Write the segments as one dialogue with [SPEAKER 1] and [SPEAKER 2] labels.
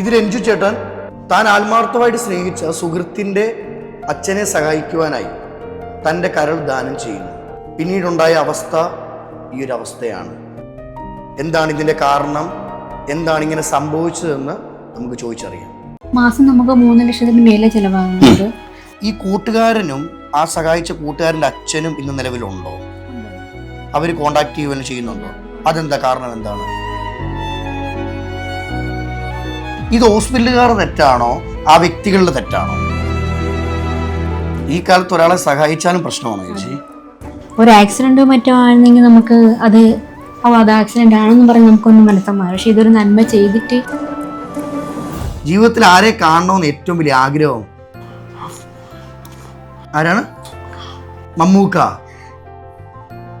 [SPEAKER 1] ഇത് രഞ്ജു ചേട്ടൻ താൻ ആത്മാർത്ഥമായിട്ട് സ്നേഹിച്ച സുഹൃത്തിന്റെ അച്ഛനെ സഹായിക്കുവാനായി തന്റെ കരൾ ദാനം ചെയ്യുന്നു. പിന്നീടുണ്ടായ അവസ്ഥ ഈ ഒരു അവസ്ഥയാണ്. എന്താണ് ഇതിന്റെ കാരണം? എന്താണ് ഇങ്ങനെ സംഭവിച്ചതെന്ന് നമുക്ക് ചോദിച്ചറിയാം.
[SPEAKER 2] മാസം നമുക്ക് മൂന്ന് ലക്ഷത്തിന് മേലെ ചിലവാകുന്നത്
[SPEAKER 1] ഈ കൂട്ടുകാരനും ആ സഹായിച്ച കൂട്ടുകാരന്റെ അച്ഛനും ഇന്ന് നിലവിലുണ്ടോ? അവർ കോണ്ടാക്ട് ചെയ്യുകയും ചെയ്യുന്നുണ്ടോ? അതെന്താ? കാരണം എന്താണ്? ഇത് ഹോസ്പിറ്റലുകാർ തെറ്റാണോ? ആ വ്യക്തികളുടെ തെറ്റാണോ? ഈ കാലത്ത് ഒരാളെ സഹായിച്ചാലും പ്രശ്നമാണോ ചേച്ചി?
[SPEAKER 2] ഒരു ആക്സിഡന്റോ മറ്റോ ആണെങ്കിൽ നമുക്ക് അത് ഓ അത് ആക്സിഡന്റ് ആണെന്ന് പറഞ്ഞ് നമുക്കൊന്നും മനസ്സമാറും പക്ഷെ ഇതൊരു നന്മ ചെയ്തിട്ട്
[SPEAKER 1] ജീവിതത്തിൽ ആരെ കാണണമെന്ന് ഏറ്റവും വലിയ ആഗ്രഹം? ആരാണ്? മമ്മൂക്ക.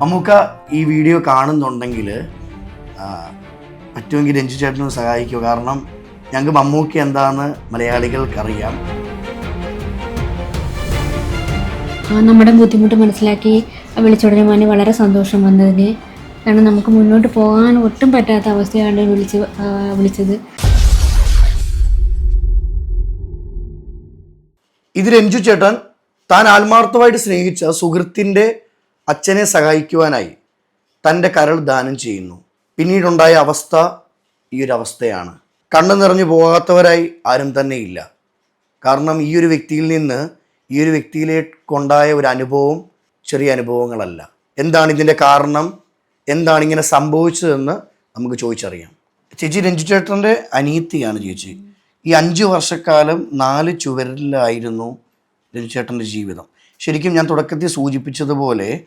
[SPEAKER 1] മമ്മൂക്ക ഈ വീഡിയോ കാണുന്നുണ്ടെങ്കിൽ പറ്റുമെങ്കിൽ രഞ്ജു ചേട്ടനും സഹായിക്കുക കാരണം ഞങ്ങൾക്ക് മമ്മൂക്കി എന്താന്ന് മലയാളികൾക്കറിയാം.
[SPEAKER 2] നമ്മുടെ ബുദ്ധിമുട്ട് മനസ്സിലാക്കി വിളിച്ചുടനെ മോനെ വളരെ സന്തോഷം വന്നതിന്. കാരണം നമുക്ക് മുന്നോട്ട് പോകാൻ ഒട്ടും പറ്റാത്ത അവസ്ഥയാണ് വിളിച്ച് വിളിച്ചത്.
[SPEAKER 1] ഇത് രഞ്ജു ചേട്ടൻ താൻ ആത്മാർത്ഥമായിട്ട് സ്നേഹിച്ച സുഹൃത്തിന്റെ അച്ഛനെ സഹായിക്കുവാനായി തന്റെ കരൾ ദാനം ചെയ്യുന്നു. പിന്നീടുണ്ടായ അവസ്ഥ ഈ ഒരു അവസ്ഥയാണ്. കണ്ണു നിറഞ്ഞു പോകാത്തവരായി ആരും തന്നെ ഇല്ല കാരണം ഈ ഒരു വ്യക്തിയിൽ നിന്ന് ഈ ഒരു വ്യക്തിയിലേക്കുണ്ടായ ഒരു അനുഭവം ചെറിയ അനുഭവങ്ങളല്ല. എന്താണ് ഇതിന്റെ കാരണം? എന്താണ് ഇങ്ങനെ സംഭവിച്ചതെന്ന് നമുക്ക് ചോദിച്ചറിയാം. ചേച്ചി രഞ്ജു അനീത്തിയാണ് ചേച്ചി. ഈ അഞ്ച് വർഷക്കാലം നാല് ചുവരിലായിരുന്നു രഞ്ജു ജീവിതം. ശരിക്കും ഞാൻ തുടക്കത്തിൽ സൂചിപ്പിച്ചതുപോലെ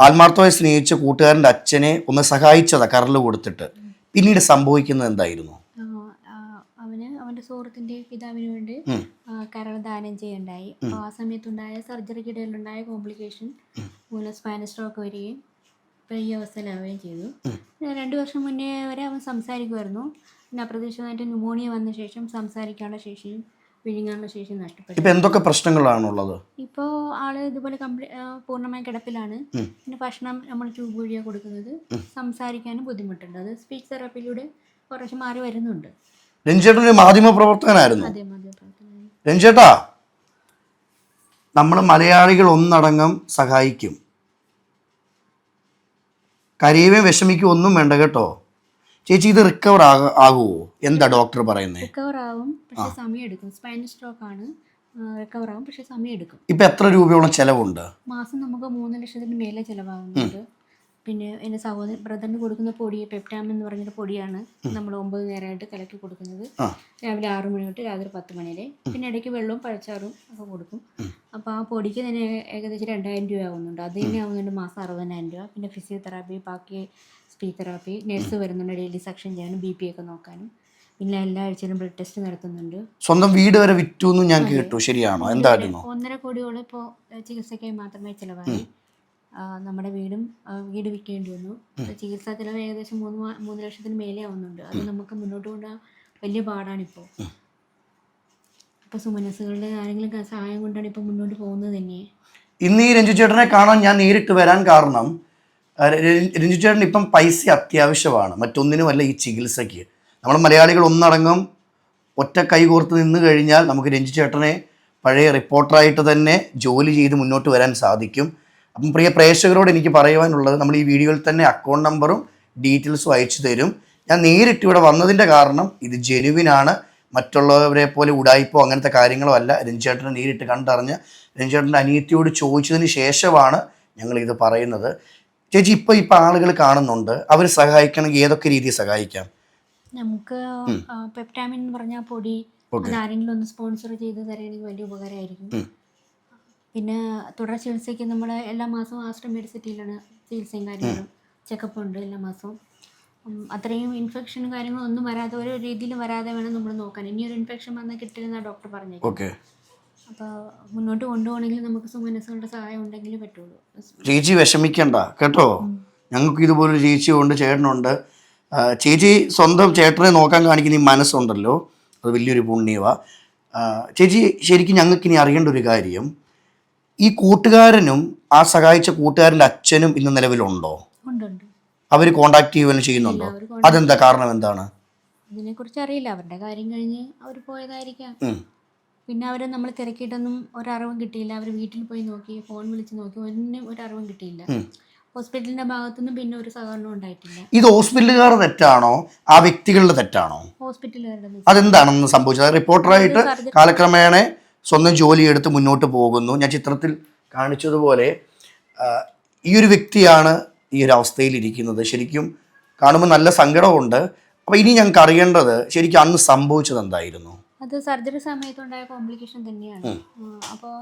[SPEAKER 1] ആത്മാർത്ഥമായി സ്നേഹിച്ച കൂട്ടുകാരന്റെ അച്ഛനെ ഒന്ന് സഹായിച്ചതാ കരൽ കൊടുത്തിട്ട്. പിന്നീട് സംഭവിക്കുന്നത് എന്തായിരുന്നു?
[SPEAKER 2] സുഹൃത്തിന്റെ പിതാവിന് വേണ്ടി
[SPEAKER 1] ഉം.
[SPEAKER 2] കരൾ ദാനം ചെയ്യണ്ടായി. അപ്പോൾ ആ സമയത്തുണ്ടായ സർജറിക്കിടയിലുണ്ടായ കോംപ്ലിക്കേഷൻ മൂലം സ്പൈനൽ സ്ട്രോക്ക് വരികയും ഇപ്പോൾ ഈ അവസ്ഥയിലാവുകയും ചെയ്തു. രണ്ടു രണ്ട് വർഷം മുന്നേ വരെ അവൻ സംസാരിക്കുമായിരുന്നു. പിന്നെ അപ്രതീക്ഷിതമായിട്ട് ന്യൂമോണിയ വന്ന ശേഷം സംസാരിക്കാനുള്ള ശേഷിയും വിഴുങ്ങാനുള്ള ശേഷിയും നഷ്ടപ്പെട്ടു.
[SPEAKER 1] ഇപ്പം എന്തൊക്കെ പ്രശ്നങ്ങളാണുള്ളത്?
[SPEAKER 2] ഇപ്പോൾ ആൾ ഇതുപോലെ കംപ്ലീ പൂർണമായി കിടപ്പിലാണ്. പിന്നെ ഭക്ഷണം നമ്മൾ ട്യൂബ് വഴിയാണ് കൊടുക്കുന്നത്. സംസാരിക്കാനും ബുദ്ധിമുട്ടുണ്ട്. അത് സ്പീച്ച് തെറാപ്പിയിലൂടെ കുറച്ച് മാറി വരുന്നുണ്ട്.
[SPEAKER 1] രഞ്ജു ചേട്ടൻ ഒരു മാധ്യമ പ്രവർത്തകനായിരുന്നു രഞ്ജേട്ടാ നമ്മൾ മലയാളികൾ ഒന്നടങ്കം സഹായിക്കും. കരയുകയും വിഷമിക്കുകയും ഒന്നും വേണ്ട കേട്ടോ. ചേച്ചി ഇത് റിക്കവർ ആക ആകുമോ എന്താ ഡോക്ടർ പറയുന്നത്
[SPEAKER 2] റിക്കവർ ആവും പക്ഷേ സമയം എടുക്കും സ്പൈനൽ സ്ട്രോക്ക് ആണ് റിക്കവർ ആവും പക്ഷേ സമയം എടുക്കും
[SPEAKER 1] ഇപ്പം എത്ര രൂപയോളം ചെലവുണ്ട്?
[SPEAKER 2] മാസം നമുക്ക് മൂന്ന് ലക്ഷത്തിന് മേലെ ചിലവാകുന്നുണ്ട്. പിന്നെ എന്റെ സഹോദരൻ ബ്രദറിന് കൊടുക്കുന്ന പൊടി പെപ്റ്റാം എന്ന് പറഞ്ഞൊരു പൊടിയാണ് നമ്മൾ ഒമ്പത് നേരമായിട്ട് കലക്കി കൊടുക്കുന്നത്. രാവിലെ ആറ് മണി തൊട്ട് രാത്രി പത്ത് മണി വരെ പിന്നെ ഇടയ്ക്ക് വെള്ളവും പഴച്ചാറും ഒക്കെ കൊടുക്കും. അപ്പോൾ ആ പൊടിക്ക് തന്നെ ഏകദേശം രണ്ടായിരം രൂപ ആവുന്നുണ്ട്. അത് തന്നെ ആവുന്നുണ്ട് മാസം അറുപതിനായിരം രൂപ. പിന്നെ ഫിസിയോതെറാപ്പി ബാക്കി സ്പീച്ച് തെറാപ്പി നഴ്സ് വരുന്നുണ്ട് ഡെയിലി സെക്ഷൻ ചെയ്യാനും ബി പി ഒക്കെ നോക്കാനും. പിന്നെ എല്ലാ ആഴ്ചയിലും ബ്ലഡ് ടെസ്റ്റ് നടത്തുന്നുണ്ട്.
[SPEAKER 1] സ്വന്തം വീട് വരെ വിറ്റു എന്ന് ഞാൻ കേട്ടു. ശരിയാണോ? എന്തായിരുന്നു?
[SPEAKER 2] ഒന്നര കോടിയോളം ഇപ്പോൾ ചികിത്സയ്ക്കായി മാത്രമേ ചിലവായി നമ്മുടെ വീടും വീട് വിൽക്കേണ്ടി വന്നു. ചികിത്സാ ചിലവ് ഏകദേശം മൂന്ന് മൂന്ന് ലക്ഷത്തിന് മേലെ ആവുന്നുണ്ട്. അത് നമുക്ക് മുന്നോട്ട് കൊണ്ടുപോകാൻ വലിയ പാടാണിപ്പോൾ ഇപ്പോൾ സുമനസ്സുകളുടെ ആരെങ്കിലും സഹായം കൊണ്ടാണ് ഇപ്പോൾ മുന്നോട്ട് പോകുന്നത് തന്നെ.
[SPEAKER 1] ഇന്ന് ഈ രഞ്ജു ചേട്ടനെ കാണാൻ ഞാൻ നേരിട്ട് വരാൻ കാരണം രഞ്ജു ചേട്ടൻ ഇപ്പം പൈസ അത്യാവശ്യമാണ്. മറ്റൊന്നിനുമല്ല ഈ ചികിത്സയ്ക്ക്. നമ്മൾ മലയാളികൾ ഒന്നടങ്കം ഒറ്റ കൈകോർത്ത് നിന്ന് കഴിഞ്ഞാൽ നമുക്ക് രഞ്ജു ചേട്ടനെ പഴയ റിപ്പോർട്ടറായിട്ട് തന്നെ ജോലി ചെയ്ത് മുന്നോട്ട് വരാൻ സാധിക്കും. അപ്പം പ്രിയ പ്രേക്ഷകരോട് എനിക്ക് പറയുവാനുള്ളത് നമ്മൾ ഈ വീഡിയോയിൽ തന്നെ അക്കൗണ്ട് നമ്പറും ഡീറ്റെയിൽസും അയച്ചു തരും. ഞാൻ നേരിട്ട് ഇവിടെ വന്നതിന്റെ കാരണം ഇത് ജെനുവിനാണ് മറ്റുള്ളവരെ പോലെ ഉടായിപ്പോ അങ്ങനത്തെ കാര്യങ്ങളോ അല്ല. രഞ്ജേട്ടനെ നേരിട്ട് കണ്ടറിഞ്ഞ് രഞ്ജേട്ടന്റെ അനിയത്തിയോട് ചോദിച്ചതിന് ശേഷമാണ് ഞങ്ങൾ ഇത് പറയുന്നത്. ചേച്ചി ഇപ്പോൾ ഇപ്പോൾ ആളുകൾ കാണുന്നുണ്ട്. അവർ സഹായിക്കണമെങ്കിൽ ഏതൊക്കെ രീതിയിൽ സഹായിക്കാം?
[SPEAKER 2] നമുക്ക് പെപ്റ്റാമിൻ എന്ന് പറഞ്ഞ പൊടി. ആരെങ്കിലും ഒന്ന് സ്പോൺസർ ചെയ്ത് തരാൻ വലിയ ഉപകാരമായിരിക്കും. പിന്നെ തുടർ ചികിത്സയ്ക്ക് നമ്മൾ എല്ലാ മാസവും ആശ്രം മെഡിസിറ്റിയിലാണ് ചികിത്സയും കാര്യങ്ങളും. ചെക്കപ്പ് ഉണ്ട് എല്ലാ മാസവും. അത്രയും ഇൻഫെക്ഷനും കാര്യങ്ങളും ഒന്നും വരാതെ ഒരു രീതിയിലും വരാതെ വേണം നമ്മൾ നോക്കാൻ. ഇനി ഒരു ഇൻഫെക്ഷൻ വന്നാൽ കിട്ടില്ലെന്ന ഡോക്ടർ പറഞ്ഞേക്കും
[SPEAKER 1] ഓക്കെ
[SPEAKER 2] അപ്പോൾ മുന്നോട്ട് കൊണ്ടുപോകണമെങ്കിൽ നമുക്ക് സുമനസ്സുകളുടെ സഹായം ഉണ്ടെങ്കിൽ പറ്റുള്ളൂ.
[SPEAKER 1] ചേച്ചി വിഷമിക്കണ്ട കേട്ടോ? ഞങ്ങൾക്ക് ഇതുപോലൊരു ചേച്ചി ഉണ്ട് ചേട്ടനുണ്ട്. ചേച്ചി സ്വന്തം ചേട്ടനെ നോക്കാൻ കാണിക്കുന്ന ഈ മനസ്സുണ്ടല്ലോ. അത് വലിയൊരു പുണ്യവാ. ചേച്ചി ശരിക്കും ഞങ്ങൾക്ക് ഇനി അറിയേണ്ട ഒരു കാര്യം. ഈ കൂട്ടുകാരനും ആ സഹായിച്ച കൂട്ടുകാരന്റെ അച്ഛനും ഇന്ന് നിലവിലുണ്ടോ?
[SPEAKER 2] അവർ
[SPEAKER 1] അവർ കോണ്ടാക്ട് ചെയ്യുകയും ചെയ്യുന്നുണ്ടോ?
[SPEAKER 2] അവർ
[SPEAKER 1] അതെന്താ കാരണം എന്താണ്?
[SPEAKER 2] ഇതിനെ കുറിച്ച് അറിയില്ല. അവരുടെ കാര്യം കഴിഞ്ഞ് അവർ പോയതായിരിക്കാം.
[SPEAKER 1] ഉം.
[SPEAKER 2] പിന്നെ അവരെ നമ്മൾ തിരക്കിയിട്ടൊന്നും ഒരറിവും കിട്ടിയില്ല. അവർ വീട്ടിൽ പോയി നോക്കി ഫോൺ വിളിച്ച് നോക്കി ഒന്നും ഒരു അറിവും കിട്ടിയില്ല.
[SPEAKER 1] ഉം.
[SPEAKER 2] ഹോസ്പിറ്റലിന്റെ ഭാഗത്തുനിന്ന് പിന്നെ ഒരു സഹകരണം ഉണ്ടായിട്ടില്ല.
[SPEAKER 1] ഇത് ഹോസ്പിറ്റലുകാർ തെറ്റാണോ? ആ വ്യക്തികളുടെ തെറ്റാണോ?
[SPEAKER 2] ഹോസ്പിറ്റലുകാരുടെ
[SPEAKER 1] അതെന്താണെന്ന് സംഭവിച്ചത്? റിപ്പോർട്ടറായിട്ട് കാലക്രമേണ സ്വന്തം ജോലി എടുത്ത് മുന്നോട്ട് പോകുന്നു. ഞാൻ ചിത്രത്തിൽ കാണിച്ചതുപോലെ ഈ ഒരു വ്യക്തിയാണ് ഈ ഒരു അവസ്ഥയിൽ ഇരിക്കുന്നത്. ശരിക്കും കാണുമ്പോൾ നല്ല സങ്കടമുണ്ട്. അപ്പോൾ ഇനി ഞങ്ങൾക്ക് അറിയേണ്ടത് ശരിക്കും അന്ന് സംഭവിച്ചത് എന്തായിരുന്നു?
[SPEAKER 2] അത് സർജറി സമയത്തുണ്ടായ കോംപ്ലിക്കേഷൻ തന്നെയാണ്. അപ്പോൾ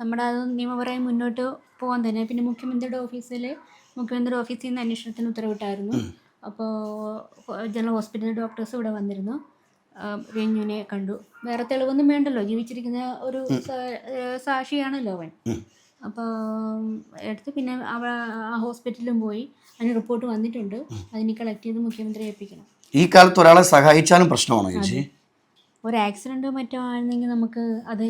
[SPEAKER 2] നമ്മുടെ അത് നിയമപരമായി മുന്നോട്ട് പോകാൻ തന്നെ. പിന്നെ മുഖ്യമന്ത്രിയുടെ ഓഫീസിൽ മുഖ്യമന്ത്രിയുടെ ഓഫീസിൽ നിന്ന് അന്വേഷണത്തിന് ഉത്തരവിട്ടായിരുന്നു. അപ്പോൾ ജനറൽ ഹോസ്പിറ്റലിലെ ഡോക്ടേഴ്സ് ഇവിടെ വന്നിരുന്നു. രഞ്ജുവിനെ കണ്ടു. വേറെ തെളിവൊന്നും വേണ്ടല്ലോ. ജീവിച്ചിരിക്കുന്ന ഒരു സാക്ഷിയാണല്ലോ അവൻ. അപ്പോൾ എടുത്ത് പിന്നെ അവ ആ ഹോസ്പിറ്റലിലും പോയി. അതിന് റിപ്പോർട്ട് വന്നിട്ടുണ്ട്. അതിന് കളക്ട് ചെയ്ത് മുഖ്യമന്ത്രി ഏൽപ്പിക്കണം.
[SPEAKER 1] ഈ കാലത്ത് ഒരാളെ സഹായിച്ചാലും പ്രശ്നമാണോ ചേച്ചി?
[SPEAKER 2] ഒരു ആക്സിഡന്റോ മറ്റോ ആയിരുന്നെങ്കിൽ നമുക്ക് അത്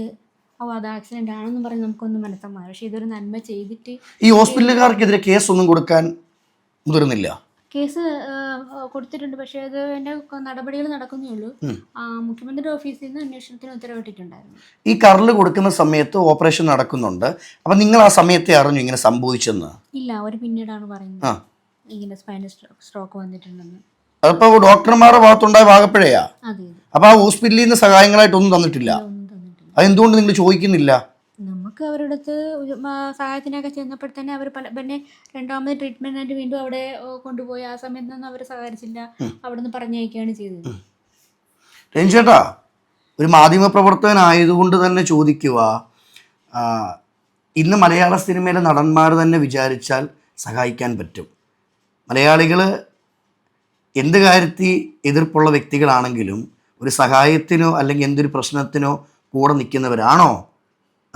[SPEAKER 2] ഓ അത് ആക്സിഡന്റ് ആണെന്ന് പറഞ്ഞ് നമുക്കൊന്നും മനസ്സമാ പക്ഷെ ഇതൊരു നന്മ ചെയ്തിട്ട്
[SPEAKER 1] ഈ ഹോസ്പിറ്റലുകാർക്കെതിരെ കേസൊന്നും കൊടുക്കാൻ മുതിർന്നില്ല.
[SPEAKER 2] കേസ് കൊടുത്തിട്ടുണ്ട്. പക്ഷേ അത് അതിന്റെ നടപടികൾ നടക്കുന്നേ ഉള്ളൂ. മുഖ്യമന്ത്രിയുടെ ഓഫീസിൽ നിന്ന് അന്വേഷണത്തിന് ഉത്തരവിട്ടിട്ടുണ്ടായിരുന്നു.
[SPEAKER 1] ഈ കറൽ കൊടുക്കുന്ന സമയത്ത് ഓപ്പറേഷൻ നടക്കുന്നുണ്ട്. അപ്പൊ നിങ്ങൾ ആ സമയത്തെ അറിഞ്ഞു ഇങ്ങനെ സംഭവിച്ചെന്ന്?
[SPEAKER 2] ഇല്ല അവർ പിന്നീടാണ് പറയുന്നത്. ഇങ്ങനെ സ്പൈനൽ സ്ട്രോക്ക് വന്നിട്ടുണ്ടെന്ന്.
[SPEAKER 1] അതിപ്പോ ഡോക്ടർമാരുടെ ഭാഗത്തുണ്ടായ ഭാഗപ്പഴയാ അപ്പൊ ആ ഹോസ്പിറ്റലിൽ നിന്ന് സഹായങ്ങളായിട്ടൊന്നും തന്നിട്ടില്ല. അതെന്തുകൊണ്ട് നിങ്ങൾ ചോദിക്കുന്നില്ല?
[SPEAKER 2] നമുക്ക് അവരുടെ അടുത്ത് സഹായത്തിനൊക്കെ ചെന്നപ്പോൾ തന്നെ അവർ പല പിന്നെ രണ്ടാമത് ട്രീറ്റ്മെന്റിനായിട്ട് വീണ്ടും അവിടെ കൊണ്ടുപോയി. ആ സമയത്തൊന്നും അവർ സഹകരിച്ചില്ല. അവിടെ നിന്ന് പറഞ്ഞയക്കുകയാണ് ചെയ്തത്.
[SPEAKER 1] രഞ്ജേട്ടാ ഒരു മാധ്യമപ്രവർത്തകനായതുകൊണ്ട് തന്നെ ചോദിക്കുക ഇന്ന് മലയാള സിനിമയിലെ നടന്മാർ തന്നെ വിചാരിച്ചാൽ സഹായിക്കാൻ പറ്റും. മലയാളികൾ എന്ത് കാര്യത്തിൽ എതിർപ്പുള്ള വ്യക്തികളാണെങ്കിലും ഒരു സഹായത്തിനോ അല്ലെങ്കിൽ എന്തൊരു പ്രശ്നത്തിനോ കൂടെ നിൽക്കുന്നവരാണോ?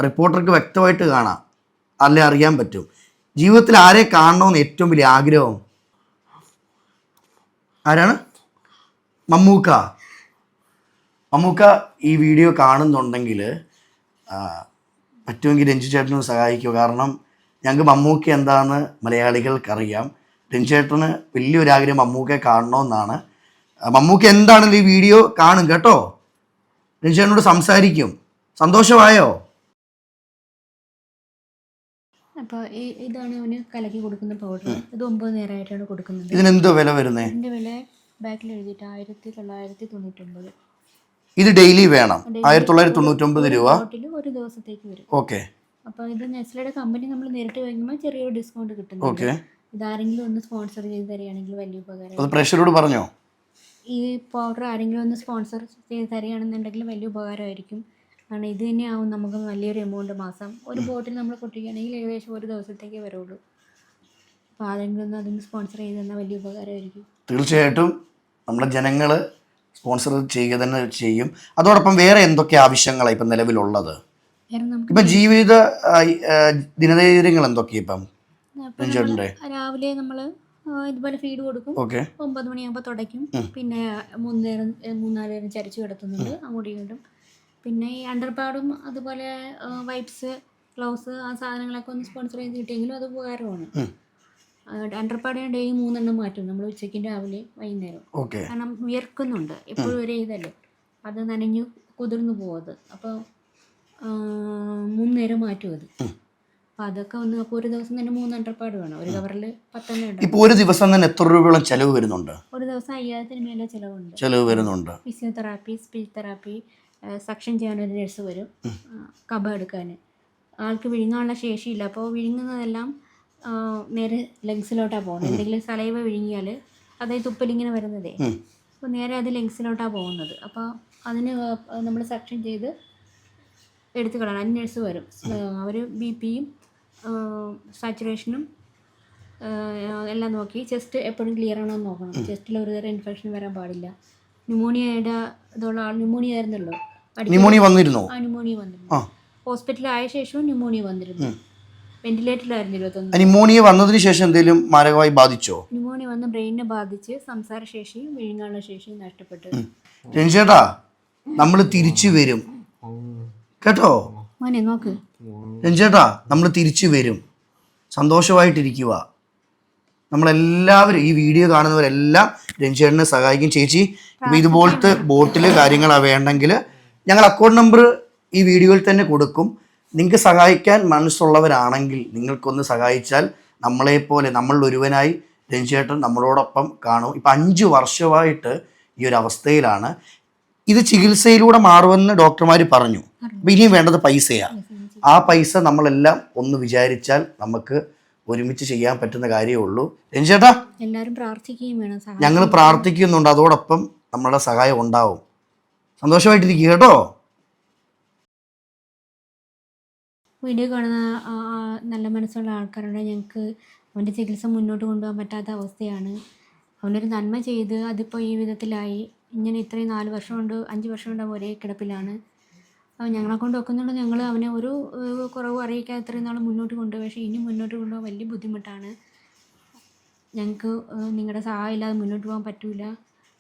[SPEAKER 1] റിപ്പോർട്ടർക്ക് വ്യക്തമായിട്ട് കാണാം. അല്ലെ അറിയാൻ പറ്റും. ജീവിതത്തിൽ ആരെ കാണണമെന്ന് ഏറ്റവും വലിയ ആഗ്രഹം? ആരാണ്? മമ്മൂക്ക. മമ്മൂക്ക ഈ വീഡിയോ കാണുന്നുണ്ടെങ്കിൽ പറ്റുമെങ്കിൽ രഞ്ജു ചേട്ടനെ സഹായിക്കുക കാരണം ഞങ്ങൾക്ക് മമ്മൂക്ക എന്താണെന്ന് മലയാളികൾക്കറിയാം. രഞ്ജു ചേട്ടന് വലിയൊരാഗ്രഹം മമ്മൂക്കയെ കാണണമെന്നാണ്. മമ്മൂക്ക എന്താണെങ്കിലും ഈ വീഡിയോ കാണും കേട്ടോ? രഞ്ജു ചേട്ടനോട് സംസാരിക്കും. സന്തോഷമായോ?
[SPEAKER 2] അപ്പോൾ ഈ ഇതാണ് അവന് കലക്കി കൊടുക്കുന്ന പൗഡർ ഇത് ഒമ്പത് നേരമായിട്ടാണ് കൊടുക്കുന്നത്.
[SPEAKER 1] ഇതിനെന്തോ വില വരുന്നത്
[SPEAKER 2] ഇതിന്റെ വില ബാക്കിൽ എഴുതിയിട്ട് ആയിരത്തി തൊള്ളായിരത്തി തൊണ്ണൂറ്റൊമ്പത്.
[SPEAKER 1] ഇത് ഡെയിലി വേണം. ആയിരത്തി തൊള്ളായിരത്തി തൊണ്ണൂറ്റൊമ്പത് രൂപ?
[SPEAKER 2] ബോട്ടിൽ ഒരു ദിവസത്തേക്ക് വരും.
[SPEAKER 1] ഓക്കെ.
[SPEAKER 2] അപ്പോൾ ഇത് നെസ്ലയുടെ കമ്പനി നമ്മൾ നേരിട്ട് വാങ്ങുമ്പോൾ ചെറിയൊരു ഡിസ്കൗണ്ട് കിട്ടും
[SPEAKER 1] ഓക്കെ.
[SPEAKER 2] ഇതാരെങ്കിലും ഒന്ന് സ്പോൺസർ ചെയ്ത് തരികയാണെങ്കിൽ വലിയ ഉപകാരം.
[SPEAKER 1] അത് പ്രഷറോട് പറഞ്ഞോ?
[SPEAKER 2] ഈ പൗഡർ ആരെങ്കിലും ഒന്ന് സ്പോൺസർ ചെയ്ത് തരികയാണെന്നുണ്ടെങ്കിൽ വലിയ ഉപകാരമായിരിക്കും. കാരണം ഇത് തന്നെയാവും നമുക്ക് വലിയൊരു എമൗണ്ട് മാസം. ഒരു ബോട്ടിൽ നമ്മൾ പൊട്ടിക്കുകയാണെങ്കിൽ ഏകദേശം ഒരു ദിവസത്തേക്ക് വരുള്ളൂ. അപ്പോൾ ആരെങ്കിലും ഒന്ന് അതിന് സ്പോൺസർ ചെയ്ത് തന്നാൽ വലിയ ഉപകാരമായിരിക്കും.
[SPEAKER 1] തീർച്ചയായിട്ടും നമ്മുടെ ജനങ്ങൾ സ്പോൺസർ ചെയ്യുക തന്നെ ചെയ്യും. അതോടൊപ്പം വേറെ എന്തൊക്കെ ആവശ്യങ്ങളാണ് ഇപ്പം നിലവിലുള്ളത്? ഇപ്പം ജീവിത ദിനചര്യങ്ങൾ എന്തൊക്കെയാണ് ഇപ്പം?
[SPEAKER 2] രാവിലെ നമ്മൾ ഇതുപോലെ ഫീഡ് കൊടുക്കും. ഒമ്പത് മണിയാകുമ്പോൾ തുടയ്ക്കും. പിന്നെ മൂന്നേരം മൂന്നാലേരം ഏ, മൂന്നാൽ നേരം ചരിച്ചു കിടത്തുന്നുണ്ട്. അങ്ങോട്ടും ഇങ്ങോട്ടും. പിന്നെ ഈ അണ്ടർപാഡും അതുപോലെ വൈപ്സ് ഗ്ലൗസ് ആ സാധനങ്ങളൊക്കെ ഒന്ന് സ്പോൺസർ ചെയ്ത് കിട്ടിയെങ്കിലും അത് ഉപകാരമാണ്. അണ്ടർപാഡ് ഞാൻ ഡെയിലി മൂന്നെണ്ണം മാറ്റും. നമ്മൾ ഉച്ചയ്ക്കും രാവിലെ വൈകുന്നേരം. കാരണം വിയർക്കുന്നുണ്ട്. എപ്പോഴും ഒരേ ഇതല്ലേ അത് നനഞ്ഞു കുതിർന്നു പോകും അത്. അപ്പോൾ മൂന്നേരം മാറ്റും അത്. അപ്പോൾ അതൊക്കെ ഒന്ന് അപ്പോൾ ഒരു ദിവസം തന്നെ മൂന്ന് അണ്ടർപാഡ് വേണം. ഒരു കവറിൽ പത്തെണ്ണം
[SPEAKER 1] ഇപ്പോൾ ഒരു ദിവസം തന്നെ എത്ര രൂപയോളം ചെലവ് വരുന്നുണ്ട്?
[SPEAKER 2] ഒരു ദിവസം അയ്യായിരത്തിന് മേലെ ചിലവുണ്ട്.
[SPEAKER 1] ചെലവ് വരുന്നുണ്ട്.
[SPEAKER 2] ഫിസിയോതെറാപ്പി സ്പീച്ച് തെറാപ്പി സക്ഷൻ ചെയ്യാൻ ഒരു നഴ്സ് വരും. കബ എടുക്കാൻ ആൾക്ക് വിഴുങ്ങാനുള്ള ശേഷിയില്ല. അപ്പോൾ വിഴുങ്ങുന്നതെല്ലാം നേരെ ലങ്സിലോട്ടാണ് പോകുന്നത്. എന്തെങ്കിലും സലൈവ വിഴുങ്ങിയാൽ അതായത് തുപ്പലിങ്ങനെ വരുന്നതേ. അപ്പോൾ നേരെ അത് ലങ്സിലോട്ടാണ് പോകുന്നത്. അപ്പോൾ അതിന് നമ്മൾ സക്ഷൻ ചെയ്ത് എടുത്തു കളയണം. അതിന് നഴ്സ് വരും. അവർ ബി പിയും സാച്ചുറേഷനും എല്ലാം നോക്കി. ചെസ്റ്റ് എപ്പോഴും ക്ലിയർ ആണോ എന്ന് നോക്കണം ചെസ്റ്റിൽ ഒരു തരം ഇൻഫെക്ഷൻ വരാൻ പാടില്ല. ന്യൂമോണിയയുടെ ഇതുള്ള ആൾ ന്യൂമോണിയ ആയിരുന്നല്ലോ.
[SPEAKER 1] നിമോണി വന്നിരുന്നോ?
[SPEAKER 2] ന്യൂമോണിയ വന്നിരുന്നു. ഹോസ്പിറ്റലായ ശേഷവും ന്യൂമോണിയ വന്നിരുന്നു. വെന്റിലേറ്ററിലായിരുന്നു ഇരുപത്തൊന്ന്.
[SPEAKER 1] നിമോണിയ വന്നതിന് ശേഷം എന്തെങ്കിലും മാരകമായി ബാധിച്ചോ?
[SPEAKER 2] ന്യൂമോണിയ വന്ന് ബ്രെയിനിനെ ബാധിച്ച് സംസാരശേഷിയും വിഴുങ്ങാനുള്ള ശേഷിയും നഷ്ടപ്പെട്ടു.
[SPEAKER 1] രഞ്ജേട്ടാ നമ്മൾ തിരിച്ചു വരും. കേട്ടോ?
[SPEAKER 2] മോനെ നോക്ക്.
[SPEAKER 1] രഞ്ജേട്ടാ നമ്മൾ തിരിച്ചു വരും. സന്തോഷമായിട്ടിരിക്കുക നമ്മളെല്ലാവരും ഈ വീഡിയോ കാണുന്നവരെല്ലാം രഞ്ജേട്ടനെ സഹായിക്കും. ചേച്ചി ഇതുപോലത്തെ ബോട്ടിൽ കാര്യങ്ങളാ വേണ്ടെങ്കിൽ ഞങ്ങൾ അക്കൗണ്ട് നമ്പർ ഈ വീഡിയോയിൽ തന്നെ കൊടുക്കും. നിങ്ങൾക്ക് സഹായിക്കാൻ മനസ്സുള്ളവരാണെങ്കിൽ നിങ്ങൾക്കൊന്ന് സഹായിച്ചാൽ നമ്മളെപ്പോലെ നമ്മളിൽ ഒരുവനായി രഞ്ജേട്ടൻ നമ്മളോടൊപ്പം കാണും. ഇപ്പം അഞ്ച് വർഷമായിട്ട് ഈ ഒരു അവസ്ഥയിലാണ്. ഇത് ചികിത്സയിലൂടെ മാറുമെന്ന് ഡോക്ടർമാർ പറഞ്ഞു. അപ്പം ഇനിയും വേണ്ടത് പൈസയാണ് ആ പൈസ നമ്മളെല്ലാം ഒന്ന് വിചാരിച്ചാൽ നമുക്ക് ഒരുമിച്ച് ചെയ്യാൻ പറ്റുന്ന കാര്യമേ ഉള്ളൂ. രഞ്ജേട്ടാ
[SPEAKER 2] എല്ലാവരും പ്രാർത്ഥിക്കുകയും വേണം.
[SPEAKER 1] ഞങ്ങൾ പ്രാർത്ഥിക്കുന്നുണ്ട്. അതോടൊപ്പം നമ്മളുടെ സഹായം ഉണ്ടാവും. സന്തോഷമായിട്ടിരിക്കുക കേട്ടോ.
[SPEAKER 2] വീഡിയോ കാണുന്ന നല്ല മനസ്സുള്ള ആൾക്കാരുണ്ട് ഞങ്ങൾക്ക് അവന്റെ ചികിത്സ മുന്നോട്ട് കൊണ്ടുപോകാൻ പറ്റാത്ത അവസ്ഥയാണ്. അവനൊരു നന്മ ചെയ്ത് അതിപ്പോൾ ഈ വിധത്തിലായി. ഇങ്ങനെ ഇത്രയും നാല് വർഷം കൊണ്ട് അഞ്ച് വർഷം കൊണ്ട് ഒരേ കിടപ്പിലാണ്. ഞങ്ങളെ കൊണ്ട് ഒക്കുന്നുണ്ട് ഞങ്ങൾ അവനെ ഒരു കുറവ് അറിയിക്കാതെ ഇത്രയും നാൾ മുന്നോട്ട് കൊണ്ടുപോയി. പക്ഷേ ഇനി മുന്നോട്ട് കൊണ്ടുപോകാൻ വലിയ ബുദ്ധിമുട്ടാണ്. ഞങ്ങൾക്ക് നിങ്ങളുടെ സഹായം ഇല്ലാതെ മുന്നോട്ട് പോകാൻ പറ്റില്ല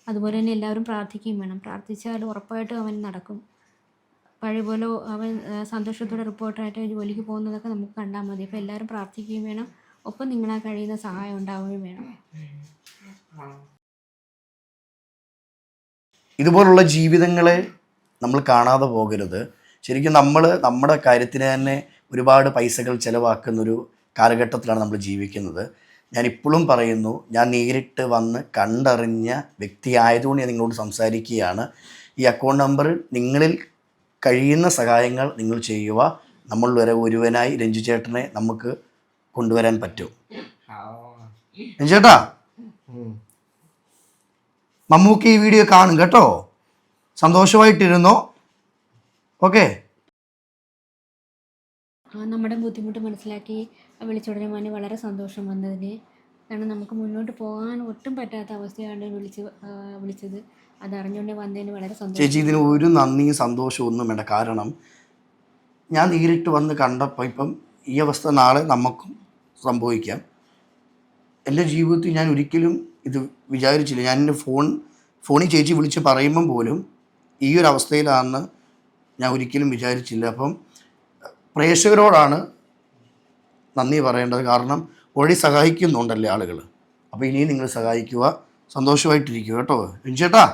[SPEAKER 2] അതുപോലെ തന്നെ എല്ലാവരും പ്രാർത്ഥിക്കുകയും വേണം. പ്രാർത്ഥിച്ചാൽ ഉറപ്പായിട്ടും അവൻ നടക്കും. പഴയ പോലെ അവൻ സന്തോഷത്തോടെ റിപ്പോർട്ടായിട്ട് ജോലിക്ക് പോകുന്നതൊക്കെ നമുക്ക് കണ്ടാൽ മതി. അപ്പോൾ എല്ലാവരും പ്രാർത്ഥിക്കുകയും വേണം. ഒപ്പം നിങ്ങളാ കഴിയുന്ന സഹായം ഉണ്ടാവുകയും വേണം.
[SPEAKER 1] ഇതുപോലുള്ള ജീവിതങ്ങളെ നമ്മൾ കാണാതെ പോകരുത്. ശരിക്കും നമ്മൾ നമ്മുടെ കാര്യത്തിന് തന്നെ ഒരുപാട് പൈസകൾ ചിലവാക്കുന്നൊരു കാലഘട്ടത്തിലാണ് നമ്മൾ ജീവിക്കുന്നത്. ഞാൻ ഇപ്പോഴും പറയുന്നു ഞാൻ നേരിട്ട് വന്ന് കണ്ടറിഞ്ഞ വ്യക്തി ആയതുകൊണ്ട് ഞാൻ നിങ്ങളോട് സംസാരിക്കുകയാണ്. ഈ അക്കൗണ്ട് നമ്പർ നിങ്ങളിൽ കഴിയുന്ന സഹായങ്ങൾ നിങ്ങൾ ചെയ്യുക. നമ്മൾ വരെ ഒരുവനായി രഞ്ജു ചേട്ടനെ നമുക്ക് കൊണ്ടുവരാൻ പറ്റും. രഞ്ജു ചേട്ടാ മമ്മൂക്ക് ഈ വീഡിയോ കാണും കേട്ടോ. സന്തോഷമായിട്ടിരുന്നോ? ഓക്കേ
[SPEAKER 2] നമ്മുടെ ബുദ്ധിമുട്ട് മനസ്സിലാക്കി വിളിച്ചുടനെ മോനെ വളരെ സന്തോഷം വന്നതിന്. കാരണം നമുക്ക് മുന്നോട്ട് പോകാൻ ഒട്ടും പറ്റാത്ത അവസ്ഥയാണ് വിളിച്ച് വിളിച്ചത്. അത് അറിഞ്ഞുകൊണ്ട് വന്നതിന് വളരെ സന്തോഷം.
[SPEAKER 1] ചേച്ചി ഇതിന് ഒരു നന്ദിയും സന്തോഷവും ഒന്നും വേണ്ട. കാരണം ഞാൻ നേരിട്ട് വന്ന് കണ്ടപ്പോൾ ഇപ്പം ഈ അവസ്ഥ നാളെ നമുക്കും സംഭവിക്കാം. എന്റെ ജീവിതത്തിൽ ഞാൻ ഒരിക്കലും ഇത് വിചാരിച്ചില്ല. ഞാൻ എന്റെ ഫോൺ ഫോണിൽ ചേച്ചി വിളിച്ച് പറയുമ്പം പോലും ഈ ഒരു അവസ്ഥയിലാണെന്ന് ഞാൻ ഒരിക്കലും വിചാരിച്ചില്ല. അപ്പം പ്രേക്ഷകരോടാണ് നന്ദി പറയേണ്ടത്. കാരണം വഴി സഹായിക്കുന്നുണ്ടല്ലേ ആളുകൾ അപ്പോൾ ഇനിയും നിങ്ങൾ സഹായിക്കുക സന്തോഷമായിട്ടിരിക്കുക കേട്ടോ. ചേട്ടാ.